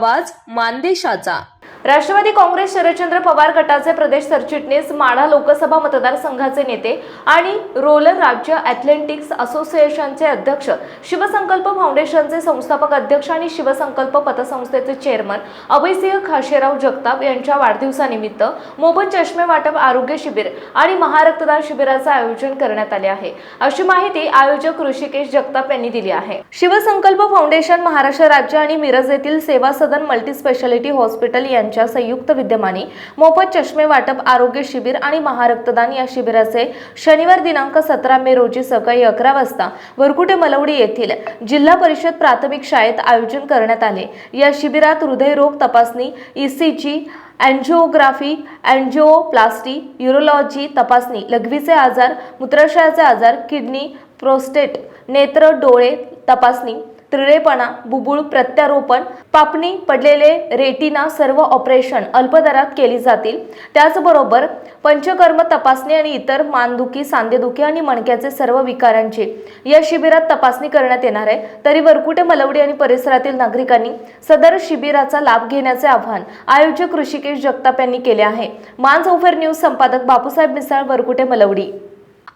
आवाज मानदेशाचा. राष्ट्रवादी काँग्रेस शरदचंद्र पवार गटाचे प्रदेश सरचिटणीस माढा लोकसभा मतदारसंघाचे नेते आणि रोलर राज्य ॲथलेटिक्स असोसिएशनचे अध्यक्ष शिवसंकल्प फाउंडेशनचे संस्थापक अध्यक्ष आणि शिवसंकल्प पतसंस्थेचे चेअरमन अभयसिंह खाशेराव जगताप यांच्या वाढदिवसानिमित्त मोफत चष्मे वाटप आरोग्य शिबिर आणि महारक्तदान शिबिराचे आयोजन करण्यात आले आहे. अशी माहिती आयोजक ऋषिकेश जगताप यांनी दिली आहे. शिवसंकल्प फाउंडेशन महाराष्ट्र राज्य आणि मिरज येथील सेवा सदन मल्टी स्पेशालिटी हॉस्पिटल यांच्या संयुक्त विद्यमाने मोफत चष्मे वाटप आरोग्य शिबिर आणि महारक्तदान या शिबिराचे शनिवार दिनांक सतरा मे रोजी सकाळी अकरा वाजता वरकुटे मलवडी येथील जिल्हा परिषद प्राथमिक शाळेत आयोजन करण्यात आले. या शिबिरात हृदयरोग तपासणी ईसीजी अँजिओग्राफी अँजिओप्लास्टी युरोलॉजी तपासणी लघवीचे आजार मूत्राशयाचे आजार किडनी प्रोस्टेट नेत्र डोळे तपासणी त्रिळेपणा बुबुळ प्रत्यारोपण पापणी पडलेले रेटिना सर्व ऑपरेशन अल्पदरात केली जातील. त्याचबरोबर पंचकर्म तपासणी आणि इतर मानदुखी सांधेदुखी आणि मणक्याचे सर्व विकारांची या शिबिरात तपासणी करण्यात येणार आहे. तरी वरकुटे मलवडी आणि परिसरातील नागरिकांनी सदर शिबिराचा लाभ घेण्याचे आवाहन आयोजक ऋषिकेश जगताप यांनी केले आहे. मान चौफेर न्यूज संपादक बापूसाहेब मिसाळ वरकुटे मलवडी.